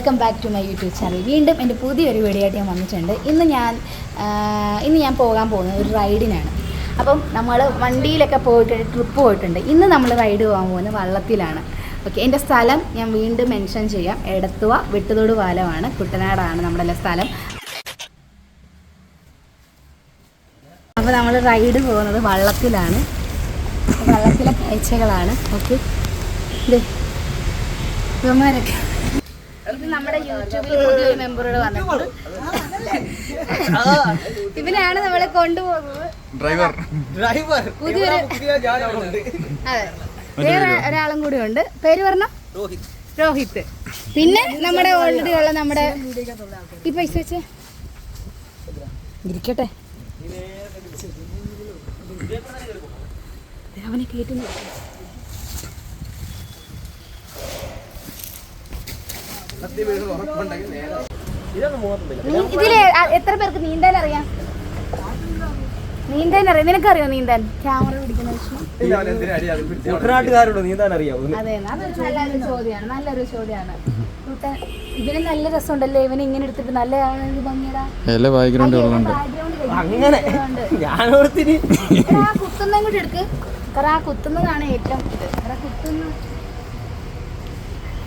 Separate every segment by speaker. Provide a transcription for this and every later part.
Speaker 1: Welcome back to my YouTube channel. വീണ്ടും എന്റെ പുതിയൊരു വീഡിയോ ആയിട്ട് ഞാൻ വന്നിട്ടുണ്ട്. ഇന്ന് ഞാൻ ഇന്ന് ഞാൻ പോകാൻ പോകുന്നത് ഒരു റൈഡിനാണ്. അപ്പം നമ്മൾ വണ്ടിയിലൊക്കെ പോയിട്ട് ട്രിപ്പ് പോയിട്ടുണ്ട്. ഇന്ന് നമ്മൾ റൈഡ് പോകാൻ പോകുന്നത് വള്ളത്തിലാണ്. ഓക്കെ എന്റെ സ്ഥലം ഞാൻ വീണ്ടും മെൻഷൻ ചെയ്യാം. എടത്തുവ വെട്ടുതോട് പാലമാണ്. കുട്ടനാടാണ് നമ്മുടെ സ്ഥലം. അപ്പോൾ നമ്മൾ റൈഡ് പോകുന്നത് വള്ളത്തിലാണ്. വള്ളത്തിലെ കാഴ്ചകളാണ്. ഓക്കെ ഇത് ഇവന്മാരൊക്കെ ഇത് നമ്മുടെ യൂട്യൂബിൽ പുതിയൊരു മെമ്പറോട് വന്നിട്ടുണ്ട്. ഇവനാണ് നമ്മളെ കൊണ്ടുപോകുന്നത്.
Speaker 2: ഡ്രൈവർ.
Speaker 3: ഡ്രൈവർ.
Speaker 1: പുതിയൊരു അതെ. വേറെ ഒരാളും കൂടി ഉണ്ട്. പേര് പറഞ്ഞ?
Speaker 3: രോഹിത്.
Speaker 1: രോഹിത്. പിന്നെ നമ്മുടെ ഓൾറെഡി ഉള്ള നമ്മുടെ ഈ പൈസ വെച്ച്. ഇരിക്കട്ടെ. ദേവനെ അവനെ കേട്ടുന്നു ഇതിൽ എത്ര പേർക്ക് നീന്താൻ അറിയാം? നീന്താൻ അറിയാം. നിനക്കറിയോ നീന്താൻ ക്യാമറ പിടിക്കുന്ന
Speaker 3: കുട്ടനാട്ടുകാരോട് നീന്താൻ അറിയാമോ
Speaker 1: അതെ അതൊരു നല്ലൊരു ചോദ്യമാണ് നല്ലൊരു ചോദ്യമാണ് കൂട്ടൻ ഇവന് നല്ല രസമുണ്ടല്ലേ? ഇവനെ ഇങ്ങനെ എടുത്തിട്ട് നല്ല ഭംഗിയടാ
Speaker 2: ബാക്ക്ഗ്രൗണ്ട്
Speaker 3: അങ്ങനെ. ഞാനോർത്തിന്
Speaker 1: ആ കുത്തുന്ന കൂടി എടുക്ക്. കാരണം ആ കുത്തുന്നതാണ് ഏറ്റവും കുത്തുന്ന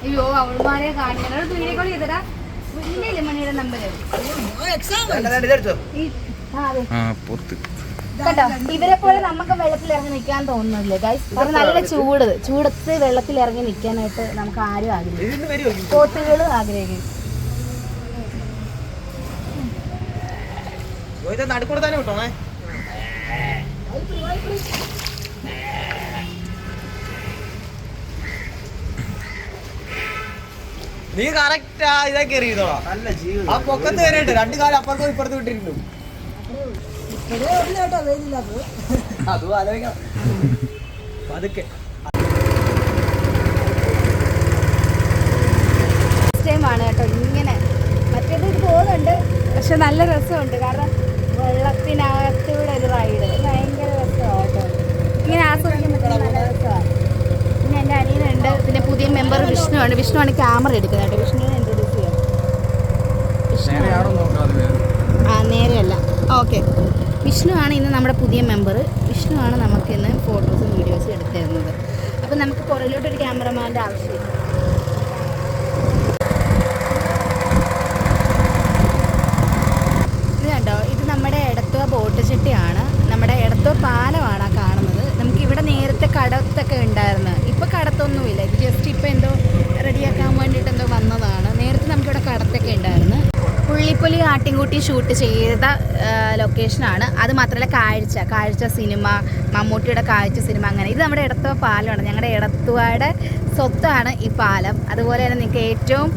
Speaker 1: അയ്യോ അവൾമാരെ കാണിക്കണം വീഡിയോ കോൾ ചെയ്തടാ ഇല്ലേ മണിയുടെ നമ്പർ
Speaker 2: പുറത്ത്.
Speaker 1: കേട്ടോ ഇവരെ പോലെ നമുക്ക് വെള്ളത്തിൽ ഇറങ്ങി നിൽക്കാൻ തോന്നുന്നില്ല ഗൈസ് നല്ല ചൂട് ചൂടത്ത് വെള്ളത്തിൽ ഇറങ്ങി നിൽക്കാനായിട്ട് നമുക്ക് ആരും ആഗ്രഹിക്കും പോത്തുകളും ആഗ്രഹിക്കും.
Speaker 3: നടുക്കൂടെ തന്നെ വിട്ടോണേ നീ കറക്റ്റ് ആ ഇതാ കയറി ചെയ്തോളാം ആ പൊക്കത്ത് കയറിയിട്ട് രണ്ട് കാലം അപ്പുറത്തും ഇപ്പുറത്തും വിട്ടിരുന്നു അതും. ആലോചിക്കണം. പതുക്കെ.
Speaker 1: ഫസ്റ്റ് ടൈം ആണ് കേട്ടോ ഇങ്ങനെ. മറ്റേത് ഇത് പോകുന്നുണ്ട് പക്ഷെ നല്ല രസമുണ്ട്. കാരണം വെള്ളത്തിനകത്തൂടെ ഒരു റൈഡ് ഭയങ്കര രസമാണ് കേട്ടോ. ഇങ്ങനെ ആസ്വദിക്കാൻ പറ്റുന്ന അനിയനുണ്ട് പിന്നെ പുതിയ മെമ്പർ വിഷ്ണു ആണ് ക്യാമറ എടുക്കുന്നത് കേട്ടോ. വിഷ്ണുവിനെ ഇൻട്രൊഡ്യൂസ് ചെയ്യാം. വിഷ്ണു
Speaker 2: ആണോ.
Speaker 1: ആ നേരെയല്ല. ഓക്കെ ആണ് ഇന്ന് നമ്മുടെ പുതിയ മെമ്പർ വിഷ്ണുവാണ് നമുക്ക് ഇന്ന് ഫോട്ടോസും വീഡിയോസും എടുത്തു തരുന്നത്. അപ്പം നമുക്ക് പുറകിലോട്ടൊരു ക്യാമറമാന്റെ ആവശ്യമില്ല ഇത് കണ്ടോ ഇത് നമ്മുടെ എടത്തുവ ബോട്ട് ചെട്ടിയാണ് നമ്മുടെ എടത്തുവ പാലമാണ് ആ കാണുന്നത് നമുക്ക് ഇവിടെ നേരത്തെ കടത്തൊക്കെ ഉണ്ടായിരുന്നു ഇപ്പോൾ കടത്തൊന്നുമില്ല ഇത് ജസ്റ്റ് ഇപ്പോൾ എന്തോ റെഡിയാക്കാൻ വേണ്ടിയിട്ട് എന്തോ വന്നതാണ് നേരത്തെ നമുക്കിവിടെ കടത്തൊക്കെ ഉണ്ടായിരുന്നു പുള്ളിപ്പുലി കൂട്ടി ഷൂട്ട് ചെയ്ത ലൊക്കേഷനാണ് അത് മാത്രമല്ല കാഴ്ച. കാഴ്ച സിനിമ മമ്മൂട്ടിയുടെ കാഴ്ച സിനിമ അങ്ങനെ. ഇത് നമ്മുടെ ഇടത്തുവ പാലമാണ്. ഞങ്ങളുടെ ഇടത്തുവയുടെ സ്വത്താണ് ഈ പാലം. അതുപോലെ തന്നെ നിങ്ങൾക്ക് ഏറ്റവും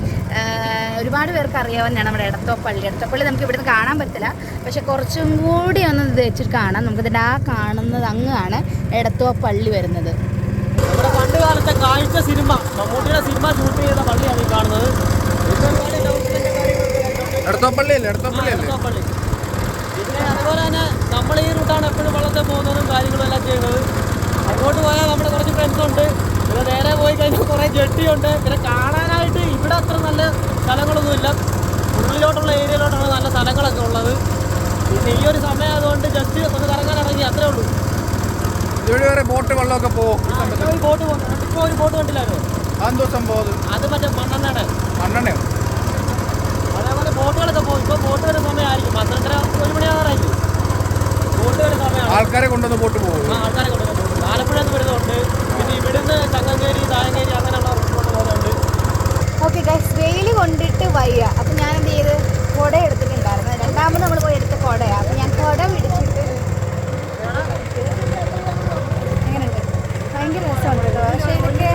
Speaker 1: ഒരുപാട് പേർക്ക് അറിയാവുന്നതാണ് നമ്മുടെ എടത്തുവ പള്ളി. എടത്തുവ പള്ളി നമുക്ക് ഇവിടുന്ന് കാണാൻ പറ്റില്ല. പക്ഷെ കുറച്ചും കൂടി ഒന്ന് ഇത് വെച്ചിട്ട് കാണാം. നമുക്കിതിന്റെ ആ കാണുന്നത് അങ്ങാണ് ഇടത്തോ പള്ളി വരുന്നത്.
Speaker 3: നമ്മുടെ പണ്ട് കാലത്തെ കാഴ്ച സിനിമ മമ്മൂട്ടിയുടെ സിനിമ ഷൂട്ട് ചെയ്ത പള്ളിയാണ് ഈ കാണുന്നത്.
Speaker 2: എടത്തോപ്പള്ളി അല്ലേ എടത്തോപ്പള്ളി അല്ലേ
Speaker 3: പള്ളി പിന്നെ അതുപോലെ തന്നെ നമ്മൾ ഈ റൂട്ടാണ് എപ്പോഴും വളർന്ന് പോകുന്നതും കാര്യങ്ങളും എല്ലാം ചെയ്യുന്നത്. അങ്ങോട്ട് പോയാൽ നമ്മുടെ കുറച്ച് ഫ്രണ്ട്സ് ഉണ്ട്. പിന്നെ നേരെ പോയി കഴിഞ്ഞാൽ കുറേ ജെട്ടിയുണ്ട് പിന്നെ കാണാനായിട്ട് ഇവിടെ അത്ര നല്ല സ്ഥലങ്ങളൊന്നുമില്ല ഉള്ളിലോട്ടുള്ള ഏരിയയിലോട്ടാണ് നല്ല സ്ഥലങ്ങളൊക്കെ ഉള്ളത്. പിന്നെ ഈ ഒരു സമയം അതുകൊണ്ട് ജസ്റ്റ് ഒന്ന് കറങ്ങാൻ ഇറങ്ങി അത്രേ ഉള്ളൂ.
Speaker 2: ഇവിടെ വരെ ബോട്ട് വെള്ളമൊക്കെ പോകും
Speaker 3: ബോട്ട് പോകുന്നു ഇപ്പോൾ ഒരു ബോട്ട് കണ്ടില്ലായിരുന്നു?
Speaker 2: അത്
Speaker 3: മറ്റേ മണ്ണെണ്ണയുടെ.
Speaker 2: മണ്ണെണ്ണയോ?
Speaker 3: അതേപോലെ ബോട്ടുകളൊക്കെ പോകും ഇപ്പോൾ ബോട്ട് വരുന്ന സമയമായിരിക്കും. പന്ത്രണ്ടര ഒരു മണിയാകാറായിരിക്കും ബോട്ട് വരുന്ന സമയമാണ്.
Speaker 2: ആൾക്കാരെ കൊണ്ടുവന്ന് ബോട്ട് പോകും.
Speaker 3: ആ ആൾക്കാരെ കൊണ്ടുവന്ന് ആലപ്പുഴ നിന്ന് വരുന്നുണ്ട് പിന്നെ ഇവിടുന്ന് ചങ്ങങ്കേരി തായങ്കേരി അങ്ങനെയുള്ള റൂട്ടിലോട്ട് പോകുന്നുണ്ട്.
Speaker 1: ഓക്കെ ഗൈസ് വെയിൽ കൊണ്ടിട്ട് വയ്യ അപ്പം ഞാൻ എന്ത് ചെയ്ത് കുട എടുത്തിട്ടുണ്ടായിരുന്നു രണ്ടാമത് നമ്മൾ പോയി എടുത്ത കുടയാണ് അപ്പം ഞാൻ കുട പിടിച്ചിട്ട് എങ്ങനെയുണ്ട് ഭയങ്കര രസമുണ്ട് കേട്ടോ പക്ഷേ ഇതൊക്കെ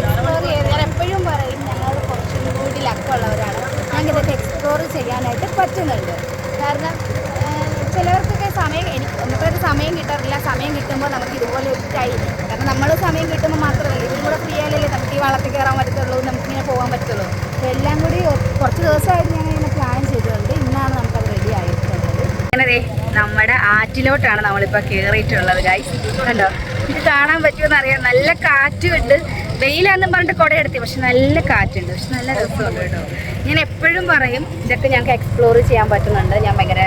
Speaker 1: എക്സ്പ്ലോർ ചെയ്ത് ഞാൻ എപ്പോഴും പറയും ഞങ്ങൾ കുറച്ചും കൂടി ലക്കുള്ളവരാണ് ഞങ്ങൾക്ക് ഇതൊക്കെ എക്സ്പ്ലോർ ചെയ്യാനായിട്ട് പറ്റുന്നുണ്ട് കാരണം ഏഹ്, ചിലവർക്കൊക്കെ സമയം എനിക്ക് ഒന്നൊക്കെ ഒരു സമയം കിട്ടാറില്ല സമയം കിട്ടുമ്പോൾ നമുക്ക് ഇതുപോലെ ഒരു ടൈം കാരണം നമ്മൾ സമയം കിട്ടുമ്പോൾ മാത്രമല്ല ഇതും കൂടെ ഫ്രീ ആയാലല്ലേ നമുക്ക് ഈ വള്ളത്തിൽ കയറാൻ പറ്റത്തുള്ളൂ നമുക്കിങ്ങനെ പോകാൻ പറ്റുള്ളൂ അപ്പോൾ എല്ലാം കൂടി ഒ- കുറച്ച് ദിവസമായിട്ട് ഞങ്ങൾ ഇങ്ങനെ പ്ലാൻ ചെയ്തിട്ടുണ്ട് ഇന്നാണ് നമുക്കത് റെഡി ആയിട്ടുള്ളത് അങ്ങനെ ദേ നമ്മുടെ ആറ്റിലോട്ടാണ് നമ്മളിപ്പോൾ കയറിയിട്ടുള്ളത് ഗൈസ് കണ്ടോ? ഇത് കാണാൻ പറ്റുമെന്ന് അറിയാം. നല്ല കാറ്റുണ്ട്. വെയിലാണെന്ന് പറഞ്ഞിട്ട് കുട എടുത്തി പക്ഷെ നല്ല കാറ്റുണ്ട്. പക്ഷെ നല്ല രസമുണ്ട് കേട്ടോ. ഞാൻ എപ്പോഴും പറയും ഇതൊക്കെ ഞങ്ങൾക്ക് എക്സ്പ്ലോർ ചെയ്യാൻ പറ്റുന്നുണ്ട്. ഞാൻ ഭയങ്കര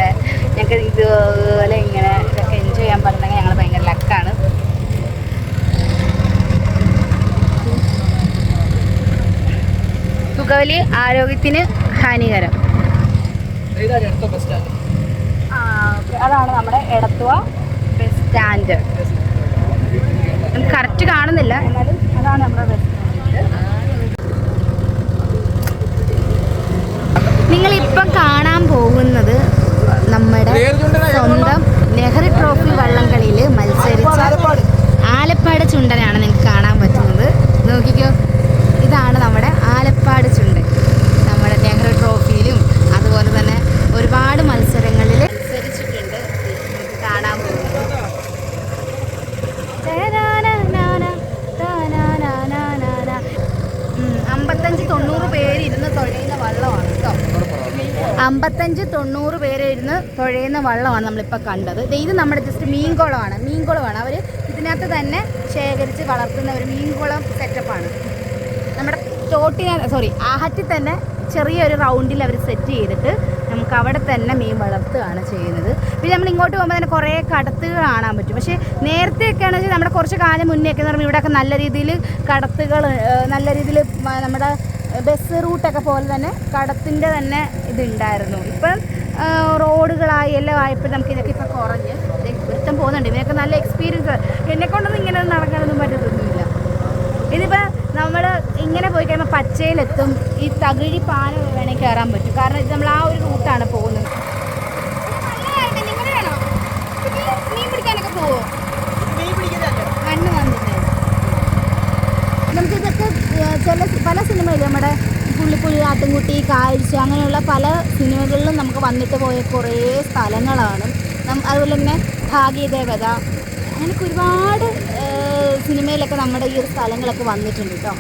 Speaker 1: ഞങ്ങൾക്ക് ഇതുപോലെ ഇങ്ങനെ ഇതൊക്കെ എൻജോയ് ചെയ്യാൻ പറ്റുന്നെങ്കിൽ ഞങ്ങൾ ഭയങ്കര ലക്കാണ് പുകവലി ആരോഗ്യത്തിന് ഹാനികരം.
Speaker 3: Bus stand.
Speaker 1: അതാണ് നമ്മുടെ എടത്തുവ ബസ് സ്റ്റാൻഡ് നമുക്ക് കറക്റ്റ് കാണുന്നില്ല എന്നാലും അതാണ് നമ്മുടെ ബസ് നിങ്ങൾ ഇപ്പം കാണാൻ പോകുന്നത് നമ്മുടെ? സ്വന്തം നെഹ്റു ട്രോഫി വള്ളംകളിയിൽ മത്സരിച്ച ആലപ്പാട് ചുണ്ടനാണ് നിങ്ങൾക്ക് കാണാൻ പറ്റുന്നത് നോക്കിക്കോ ഇതാണ് നമ്മുടെ ആലപ്പാട് ചുണ്ടൻ നമ്മുടെ നെഹ്റു ട്രോഫിയിലും അതുപോലെ തന്നെ ഒരുപാട് മത്സരങ്ങളിൽ മത്സരിച്ചിട്ടുണ്ട് നിങ്ങൾക്ക് കാണാൻ പോകുന്നത് ഉം, അമ്പത്തഞ്ച് തൊണ്ണൂറ് പേര് ഇരുന്ന് തുഴയുന്ന വള്ളമാണ് കേട്ടോ അമ്പത്തഞ്ച് തൊണ്ണൂറ് പേര് ഇരുന്ന് തുഴയുന്ന വള്ളമാണ് നമ്മളിപ്പോൾ കണ്ടത്. ഇത് നമ്മുടെ ജസ്റ്റ് മീൻകുളമാണ്. മീൻകുളമാണ്. അവർ ഇതിനകത്ത് തന്നെ ശേഖരിച്ച് വളർത്തുന്ന ഒരു മീൻകുളം സെറ്റപ്പാണ് നമ്മുടെ തോട്ടിന സോറി ആഹറ്റിൽ തന്നെ ചെറിയൊരു റൗണ്ടിൽ അവർ സെറ്റ് ചെയ്തിട്ട് നമുക്ക് അവിടെ തന്നെ മീൻ വളർത്തുകയാണ് ചെയ്യുന്നത്. പിന്നെ നമ്മൾ ഇങ്ങോട്ട് പോകുമ്പോൾ തന്നെ കുറേ കടത്തുകൾ കാണാൻ പറ്റും. പക്ഷേ നേരത്തെയൊക്കെ ആണെങ്കിൽ നമ്മുടെ കുറച്ച് കാലം മുന്നേ ഒക്കെ എന്ന് പറയുമ്പോൾ ഇവിടെയൊക്കെ നല്ല രീതിയിൽ കടത്തുകൾ നല്ല രീതിയിൽ നമ്മുടെ ബസ് റൂട്ടൊക്കെ പോലെ തന്നെ കടത്തിന്റെ തന്നെ ഇതുണ്ടായിരുന്നു. ഇപ്പം റോഡുകളായി എല്ലാം ആയപ്പോൾ നമുക്ക് ഇതൊക്കെ ഇപ്പം കുറഞ്ഞ്. വൃത്തം പോകുന്നുണ്ട്. ഇതിനൊക്കെ നല്ല എക്സ്പീരിയൻസ് എന്നെ കൊണ്ടൊന്നും ഇങ്ങനെ നടക്കാനൊന്നും പറ്റത്തൊന്നുമില്ല. ഇതിപ്പോൾ നമ്മൾ ഇങ്ങനെ പോയി കഴിയുമ്പോൾ പച്ചയിലെത്തും. ഈ തകിഴി പാന വേണമെങ്കിൽ കയറാൻ പറ്റും. കാരണം ഇത് നമ്മൾ ആ ഒരു റൂട്ടാണ് പോകുന്നത്. മണ്ണ് പിടിക്കാനൊക്കെ ചില പല സിനിമയിലും നമ്മുടെ പുള്ളിപ്പുള്ളി ആട്ടുംകുട്ടി കാഴ്ച അങ്ങനെയുള്ള പല സിനിമകളിലും നമുക്ക് വന്നിട്ട് പോയ കുറേ സ്ഥലങ്ങളാണ്. അതുപോലെ തന്നെ ഭാഗ്യദേവത. അങ്ങനെയൊക്കെ ഒരുപാട് സിനിമയിലൊക്കെ നമ്മുടെ ഈ ഒരു സ്ഥലങ്ങളൊക്കെ വന്നിട്ടുണ്ട് കേട്ടോ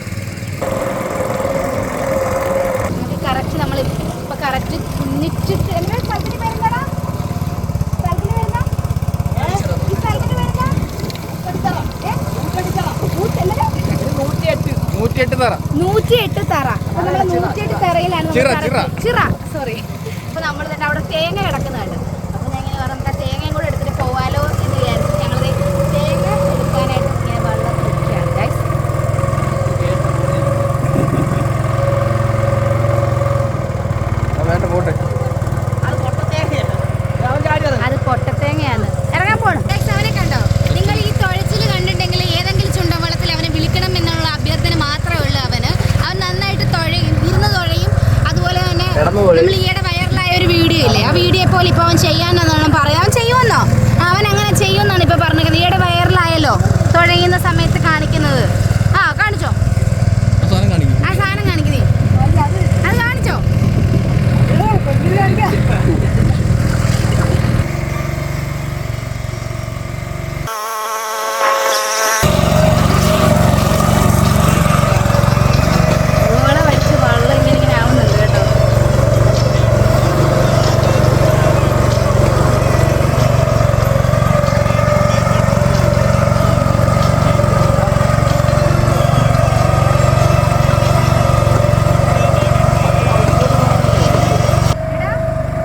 Speaker 1: നമുക്ക് കറക്റ്റ് നമ്മൾ ഇപ്പം കറക്റ്റ് കുന്നിച്ചിട്ട് എങ്ങനെ സ്ഥലത്തിന് പേരെന്താടാ സ്ഥലത്തിന് പേരെന്താ ഈ സ്ഥലത്തിന് പേരെന്താ ഏ? ഊട്ട് എന്നതാ?
Speaker 3: നൂറ്റിയെട്ട്
Speaker 2: നൂറ്റിയെട്ട് തറ.
Speaker 1: നൂറ്റിയെട്ട് തറ. നൂറ്റിയെട്ട് തറയിലാണ്
Speaker 2: ചിറ,
Speaker 1: സോറി അപ്പൊ നമ്മൾ തന്നെ അവിടെ തേങ്ങ കിടക്കുന്നുണ്ട് അപ്പൊ ഞാൻ ഇങ്ങനെ പറഞ്ഞു തേങ്ങയും കൂടെ എടുത്തിട്ട് പോവാലോ എന്ന് വിചാരിച്ചു ഞങ്ങൾ തേങ്ങ എടുക്കാനായിട്ട് ഇങ്ങനെ വെള്ളം കുടിക്കുകയാണ്
Speaker 2: വേണ്ട പോട്ടെ
Speaker 3: അത് പൊട്ടത്തേങ്ങയാണ് അവൻ ചാടിയത്
Speaker 1: അത് കൊട്ടത്തേങ്ങയാണ് ഇറങ്ങാൻ പോണം അവനെ കണ്ടോ നിങ്ങൾ ഈ തുഴച്ചിൽ കണ്ടിട്ടുണ്ടെങ്കിൽ ഏതെങ്കിലും ചുണ്ടമ്പളത്തിൽ അവനെ വിളിക്കണം എന്നുള്ള അഭ്യർത്ഥന മാത്രമേ ഉള്ളൂ അവന് അവൻ നന്നായിട്ട് തുഴയും ഇരുന്ന് തുഴയും അതുപോലെ തന്നെ
Speaker 2: കിടന്ന് തുഴയും.
Speaker 1: നമ്മൾ ഈയിടെ വൈറലായ ഒരു വീഡിയോ ഇല്ലേ? ആ വീഡിയോ പോലെ ഇപ്പോൾ അവൻ ചെയ്യാനെന്നാണ് പറയാം അവൻ ചെയ്യുമെന്നോ? അവൻ അങ്ങനെ ചെയ്യുമെന്നാണ് ഇപ്പോൾ പറഞ്ഞത് ഈയിടെ വൈറലായല്ലോ തുഴയുന്ന സമയത്ത് കാണിക്കുന്നത് ആ കാണിച്ചോ
Speaker 2: സാധനം കാണിക്കും
Speaker 1: ആ സാധനം കാണിക്കുന്നേ അത് കാണിച്ചോ ഓളെ വെച്ച് വെള്ളം ഇങ്ങനെ ഇങ്ങനെ ആവുന്നുണ്ട് കേട്ടോ എടാ,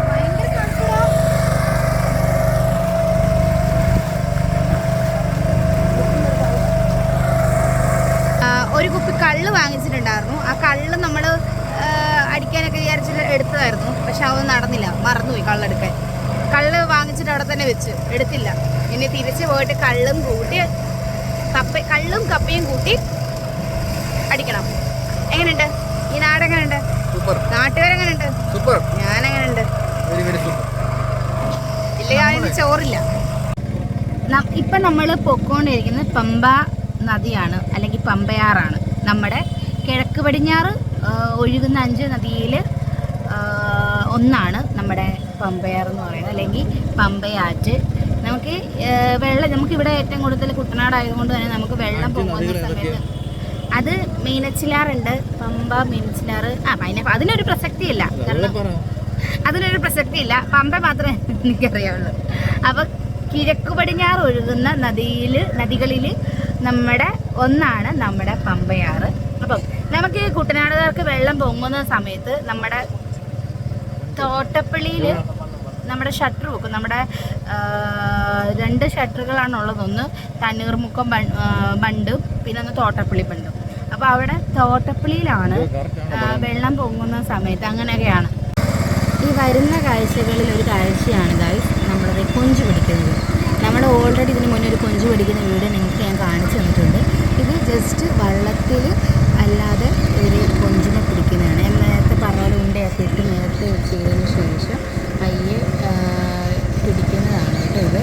Speaker 1: ഭയങ്കര തണുപ്പെടാ. ആ, ഒരു കുപ്പി കള്ള് വാങ്ങിച്ചിട്ടുണ്ടായിരുന്നു ആ കള്ള് നമ്മൾ അടിക്കാനൊക്കെ വിചാരിച്ചിട്ട് എടുത്തതായിരുന്നു പക്ഷെ അത് നടന്നില്ല മറന്നുപോയി കള്ളെടുക്കാൻ കള്ള് വാങ്ങിച്ചിട്ട് അവിടെ തന്നെ വെച്ച് എടുത്തില്ല ഇനി തിരിച്ച് പോയിട്ട് കള്ളും കൂട്ടി കപ്പ കള്ളും കപ്പയും കൂട്ടി അടിക്കണം എങ്ങനെയുണ്ട് ഈ നാട് എങ്ങനെയുണ്ട്
Speaker 2: സൂപ്പർ
Speaker 1: നാട്ടുകാരെങ്ങനെയുണ്ട്
Speaker 2: സൂപ്പർ
Speaker 1: ഞാനെങ്ങനെയുണ്ട്
Speaker 2: വെരി വെരി സൂപ്പർ
Speaker 1: ഇല്ലെങ്കിൽ ചോറില്ല. ഇപ്പം നമ്മൾ പൊക്കോണ്ടിരിക്കുന്നത് പമ്പ നദിയാണ് അല്ലെങ്കിൽ പമ്പയാറാണ്. നമ്മുടെ കിഴക്ക് പടിഞ്ഞാറ് ഒഴുകുന്ന അഞ്ച് നദിയിൽ ഒന്നാണ് നമ്മുടെ പമ്പയാർ എന്ന് പറയുന്നത്. അല്ലെങ്കിൽ പമ്പയാറ്റ്. നമുക്ക് വെള്ളം നമുക്ക് ഇവിടെ ഏറ്റവും കൂടുതൽ കുട്ടനാടായതുകൊണ്ട് തന്നെ നമുക്ക് വെള്ളം പൊങ്ങുന്ന സമയത്ത് അത് മീനച്ചിലാറുണ്ട്. പമ്പ മീനച്ചിലാറ്. ആ അതിനെ അതിനൊരു പ്രസക്തിയില്ല. ഇല്ല അതിനൊരു പ്രസക്തിയില്ല. പമ്പ മാത്രമേ എനിക്കറിയാവുള്ളൂ അപ്പോൾ കിഴക്ക് പടിഞ്ഞാറ് ഒഴുകുന്ന നദിയിൽ നദികളിൽ നമ്മുടെ ഒന്നാണ് നമ്മുടെ പമ്പയാറ്. അപ്പം നമുക്ക് ഈ കുട്ടനാടുകാർക്ക് വെള്ളം പൊങ്ങുന്ന സമയത്ത് നമ്മുടെ തോട്ടപ്പള്ളിയിൽ നമ്മുടെ ഷട്ടർ വെക്കും. നമ്മുടെ രണ്ട് ഷട്ടറുകളാണുള്ളത് ഒന്ന് തണ്ണീർമുക്കം ബണ്ടും പിന്നെ ഒന്ന് തോട്ടപ്പള്ളി ബണ്ടും. അപ്പോൾ അവിടെ തോട്ടപ്പള്ളിയിലാണ് വെള്ളം പൊങ്ങുന്ന സമയത്ത് അങ്ങനെയൊക്കെയാണ്. ഈ വരുന്ന കാഴ്ചകളിൽ ഒരു കാഴ്ചയാണ് ഗൈസ് നമ്മളത് കൊഞ്ച് പിടിക്കുന്നത്. നമ്മൾ ഓൾറെഡി ഇതിന് മുന്നേ ഒരു കൊഞ്ച് പിടിക്കുന്ന വീഡിയോ നിങ്ങൾക്ക് ഞാൻ കാണിച്ചു തന്നിട്ടുണ്ട്. ഇത് ജസ്റ്റ് വള്ളത്തിൽ അല്ലാതെ ഒരു കൊഞ്ചിനെ പിടിക്കുന്നതാണ്. ഞാൻ നേരത്തെ പറഞ്ഞ പോലെ ഉണ്ടയൊക്കെ ഇട്ട് നേരത്തെ ചെയ്തതിന് ശേഷം പയ്യെ ആ, പിടിക്കുന്നതാണ് കേട്ടോ ഇത്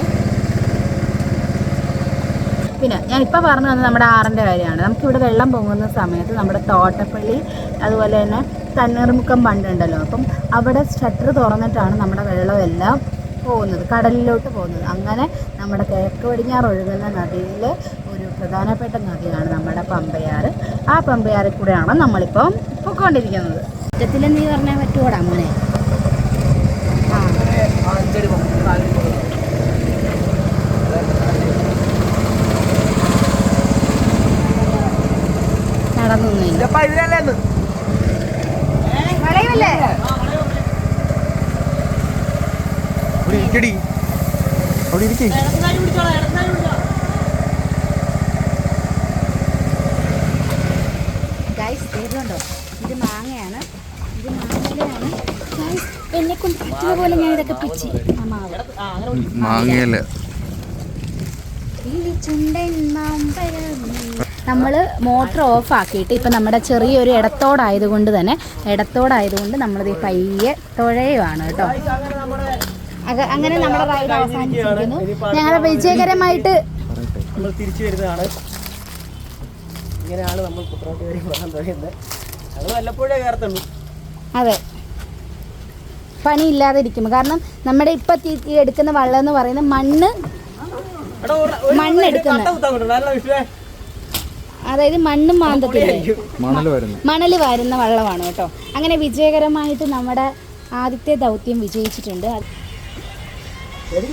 Speaker 1: പിന്നെ ഞാൻ ഇപ്പോൾ പറഞ്ഞു വന്നത് നമ്മുടെ ആറിന്റെ കാര്യമാണ്. നമുക്കിവിടെ വെള്ളം പൊങ്ങുന്ന സമയത്ത് നമ്മുടെ തോട്ടപ്പള്ളി അതുപോലെ തന്നെ തണ്ണീർമുക്കം പണ്ടുണ്ടല്ലോ. അപ്പം അവിടെ ഷട്ടർ തുറന്നിട്ടാണ് നമ്മുടെ വെള്ളമെല്ലാം പോകുന്നത് കടലിലോട്ട് പോകുന്നത്. അങ്ങനെ നമ്മുടെ കിഴക്ക് പടിഞ്ഞാറ് ഒഴുകുന്ന നദിയിൽ ഒരു പ്രധാനപ്പെട്ട നദിയാണ് നമ്മുടെ പമ്പയാറ്. ആ പമ്പയാറിൽ കൂടെയാണ് നമ്മളിപ്പം പൊക്കോണ്ടിരിക്കുന്നത്. ഒറ്റത്തിൽ നീ പറഞ്ഞാൽ പറ്റുകൂടാ മോനെ. ആ
Speaker 3: ഇതിനല്ലേ
Speaker 1: വളയുമല്ലേ
Speaker 2: ഇരിക്കടി. അവിടെ ഇരിക്കേ.
Speaker 1: ഗൈസ് ഇതുണ്ടോ? ഇത് മാങ്ങയാണ്. ഇത് മാങ്ങയിലാണ് എന്നെ കൊണ്ട് പറ്റുന്ന പോലെ ഞാൻ ഇതൊക്കെ പിച്ചി. ആ
Speaker 3: അങ്ങനെ പിടി.
Speaker 2: മാങ്ങയല്ല
Speaker 1: നമ്മൾ മോട്ടർ ഓഫ് ആക്കിയിട്ട് ഇപ്പം നമ്മുടെ ചെറിയൊരു ഇടത്തോടായതുകൊണ്ട് തന്നെ ഇടത്തോടായതുകൊണ്ട് നമ്മളിത് പയ്യെ തുഴയുവാണ് കേട്ടോ.
Speaker 3: അങ്ങനെ നമ്മുടെ
Speaker 1: റൈഡ് അവസാനിച്ചിരിക്കുന്നു. ഞങ്ങൾ വിജയകരമായിട്ട്
Speaker 3: നമ്മൾ തിരിച്ചു വരുന്നതാണ്. ഇങ്ങനെയാണ് നമ്മൾ കുട്ടനാട്ട് കയറി പോകാൻ തുടങ്ങുന്നത് ഞങ്ങൾ വല്ലപ്പോഴേ കയറത്തുള്ളൂ.
Speaker 1: അതെ. പണിയില്ലാതെ ഇരിക്കുമ്പോൾ കാരണം നമ്മുടെ ഇപ്പൊ എടുക്കുന്ന വള്ളം എന്ന് പറയുന്നത് മണ്ണ്
Speaker 3: എടാ,
Speaker 1: അതായത് മണ്ണും മാന്തത്തില്ലേ
Speaker 2: മണൽ വരുന്ന.
Speaker 1: വള്ളമാണ് കേട്ടോ. അങ്ങനെ വിജയകരമായിട്ട് നമ്മുടെ ആദ്യത്തെ ദൗത്യം വിജയിച്ചിട്ടുണ്ട്. അത്
Speaker 3: എനിക്ക്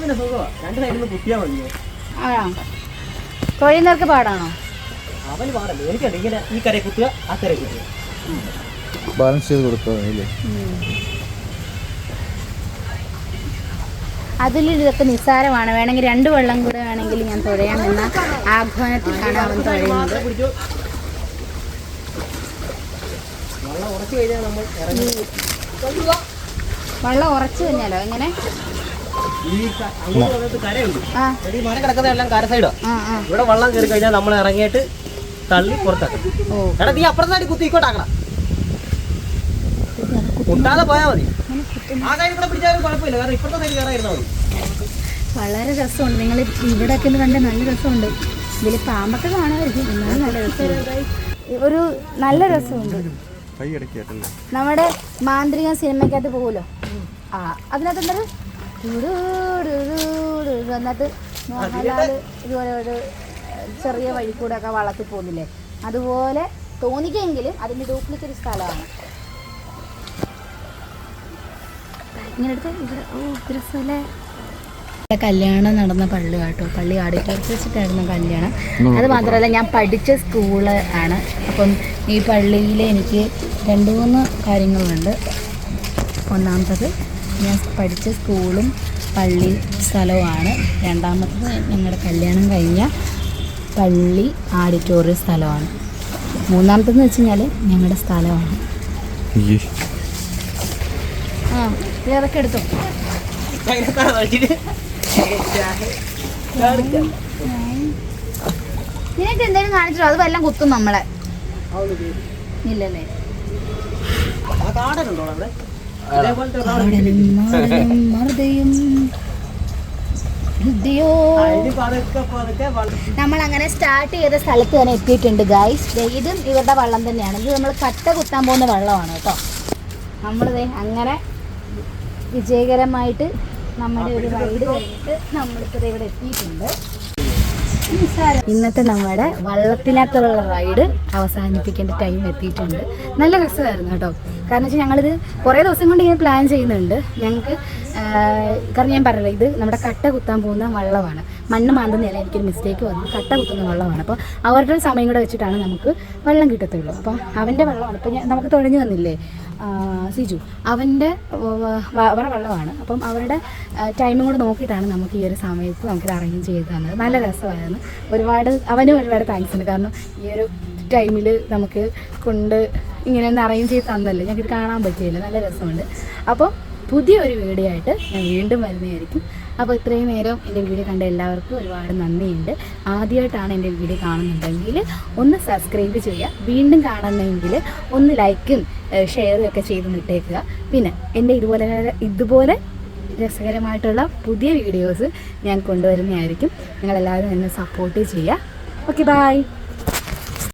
Speaker 2: ബാലൻസ് ചെയ്ത്
Speaker 1: രണ്ട് ഇതൊക്കെ നിസ്സാരമാണ്. വേണമെങ്കിൽ രണ്ട് വെള്ളം കൂടെ വേണമെങ്കിൽ ഞാൻ തുഴയാമെന്ന ആഹ്വാനത്തിലാണ് അവൻ തുഴയുന്നത്
Speaker 3: വെള്ളം ഉറച്ചു കഴിഞ്ഞാൽ നമ്മൾ ഇറങ്ങി
Speaker 1: വെള്ളം ഉറച്ചു കഴിഞ്ഞാലോ എങ്ങനെ
Speaker 3: ഇവിടെ വെള്ളം കയറി കഴിഞ്ഞാൽ നമ്മൾ ഇറങ്ങിയിട്ട് തള്ളി പുറത്താക്കും.
Speaker 1: ഓ.
Speaker 3: എടാ നീ അപ്പുറത്തെ കുത്തിക്കോട്ടാക്കണം കുട്ടാതെ പോയാൽ മതി. ആ സൈഡിൽ കൂടെ പിടിച്ചാലും കുഴപ്പമില്ല. കാരണം ഇപ്പുറത്തെ സൈഡിൽ കയറായിരുന്നാൽ മതി.
Speaker 1: വളരെ രസമുണ്ട്. നിങ്ങൾ ഇവിടെ ഒക്കെ കണ്ട് നല്ല രസമുണ്ട്. ഇതിൽ പാമ്പൊക്കെ കാണുമായിരിക്കും. എന്നാലും നല്ല രസമുണ്ട്. ഒരു നല്ല രസമുണ്ട്. നമ്മുടെ മാന്ത്രിക സിനിമയ്ക്കകത്ത് പോകുമല്ലോ ആ അതിനകത്ത് എന്താ എന്നിട്ട് മോഹൻലാൽ ഇതുപോലെ ഒരു ചെറിയ വഴി കൂടെ ഒക്കെ വളർത്തി പോകുന്നില്ലേ? അതുപോലെ തോന്നിക്കെങ്കിലും അതിന്റെ ഡ്യൂപ്ലിക്കേറ്റ് സ്ഥലമാണ്. ഇങ്ങനെ എടുത്ത് ഇവിടെ ഓ രസമല്ലേ? കല്യാണം നടന്ന പള്ളി കേട്ടോ. പള്ളി ആഡിറ്റോറിയത്തിൽ വെച്ചിട്ടായിരുന്നു കല്യാണം. അത് മാത്രമല്ല ഞാൻ പഠിച്ച സ്കൂൾ ആണ്. അപ്പം ഈ പള്ളിയിൽ എനിക്ക് രണ്ട് മൂന്ന് കാര്യങ്ങളുണ്ട്. ഒന്നാമത്തത് ഞാൻ പഠിച്ച സ്കൂളും പള്ളി സ്ഥലവുമാണ്. രണ്ടാമത്തത് ഞങ്ങളുടെ കല്യാണം കഴിഞ്ഞ പള്ളി ആഡിറ്റോറിയം സ്ഥലമാണ്. മൂന്നാമത്തെന്ന് വെച്ച് കഴിഞ്ഞാൽ ഞങ്ങളുടെ സ്ഥലമാണ്. ആ ഇതൊക്കെ എടുത്തു. നിനക്ക് എന്തെങ്കിലും കാണിച്ചോ അത് വല്ലതും കുത്തും നമ്മളെ. ഇല്ലല്ലേ? നമ്മൾ അങ്ങനെ സ്റ്റാർട്ട് ചെയ്ത സ്ഥലത്ത് തന്നെ എത്തിയിട്ടുണ്ട് ഗൈസ് ഇതും ഇവരുടെ വള്ളം തന്നെയാണ്. ഇത് നമ്മൾ കട്ട കുത്താൻ പോകുന്ന വെള്ളമാണ് കേട്ടോ. നമ്മളിത് അങ്ങനെ വിജയകരമായിട്ട് നമ്മുടെ ഒരു റൈഡ് കഴിഞ്ഞിട്ട് നമ്മളിപ്പോൾ ഇവിടെ എത്തിയിട്ടുണ്ട്. ഇന്നത്തെ നമ്മുടെ വള്ളത്തിനകത്തുള്ള റൈഡ് അവസാനിപ്പിക്കേണ്ട ടൈം എത്തിയിട്ടുണ്ട്. നല്ല രസമായിരുന്നു കേട്ടോ. കാരണം വെച്ചാൽ ഞങ്ങളിത് കുറേ ദിവസം കൊണ്ട് ഇങ്ങനെ പ്ലാൻ ചെയ്യുന്നുണ്ട്. ഞങ്ങൾക്ക് കാരണം ഞാൻ പറയുന്നത് ഇത് നമ്മുടെ കട്ട കുത്താൻ പോകുന്ന വള്ളമാണ്. മണ്ണ് മാന്തുന്നതല്ല എനിക്കൊരു മിസ്റ്റേക്ക് വന്നു. കട്ട കുത്തുന്ന വള്ളമാണ്. അപ്പോൾ അവരുടെ സമയം കൂടെ വെച്ചിട്ടാണ് നമുക്ക് വെള്ളം കിട്ടത്തുള്ളൂ. അപ്പോൾ അവന്റെ വെള്ളമാണ്. ഇപ്പോൾ ഞാൻ നമുക്ക് തുഴഞ്ഞു വന്നില്ലേ? ആ, സിജു അവന്റെ അവരുടെ വെള്ളമാണ്. അപ്പം അവരുടെ ടൈമും കൂടെ നോക്കിയിട്ടാണ് നമുക്ക് ഈ ഒരു സമയത്ത് നമുക്കിത് അറേഞ്ച് ചെയ്ത് തന്നത്. നല്ല രസമായിരുന്നു. ഒരുപാട് അവനും ഒരുപാട് താങ്ക്സ് ഉണ്ട്. കാരണം ഈ ഒരു ടൈമിൽ നമുക്ക് കൊണ്ട് ഇങ്ങനെ ഒന്ന് അറേഞ്ച് ചെയ്ത് തന്നല്ലേ? ഞങ്ങൾക്ക് കാണാൻ പറ്റിയില്ല. നല്ല രസമുണ്ട്. അപ്പോൾ പുതിയൊരു വീഡിയോ ആയിട്ട് ഞാൻ വീണ്ടും വരുന്നതായിരിക്കും. അപ്പോൾ ഇത്രയും നേരം എന്റെ വീഡിയോ കണ്ട എല്ലാവർക്കും ഒരുപാട് നന്ദിയുണ്ട്. ആദ്യമായിട്ടാണ് എന്റെ വീഡിയോ കാണുന്നുണ്ടെങ്കിൽ ഒന്ന് സബ്സ്ക്രൈബ് ചെയ്യുക വീണ്ടും കാണണമെങ്കിൽ ഒന്ന് ലൈക്കും ഷെയറും ഒക്കെ ചെയ്ത് നിട്ടേക്കുക പിന്നെ എന്റെ ഇതുപോലെ ഇതുപോലെ രസകരമായിട്ടുള്ള പുതിയ വീഡിയോസ് ഞാൻ കൊണ്ടുവരുന്നതായിരിക്കും. നിങ്ങളെല്ലാവരും എന്നെ സപ്പോർട്ട് ചെയ്യുക. Okay bye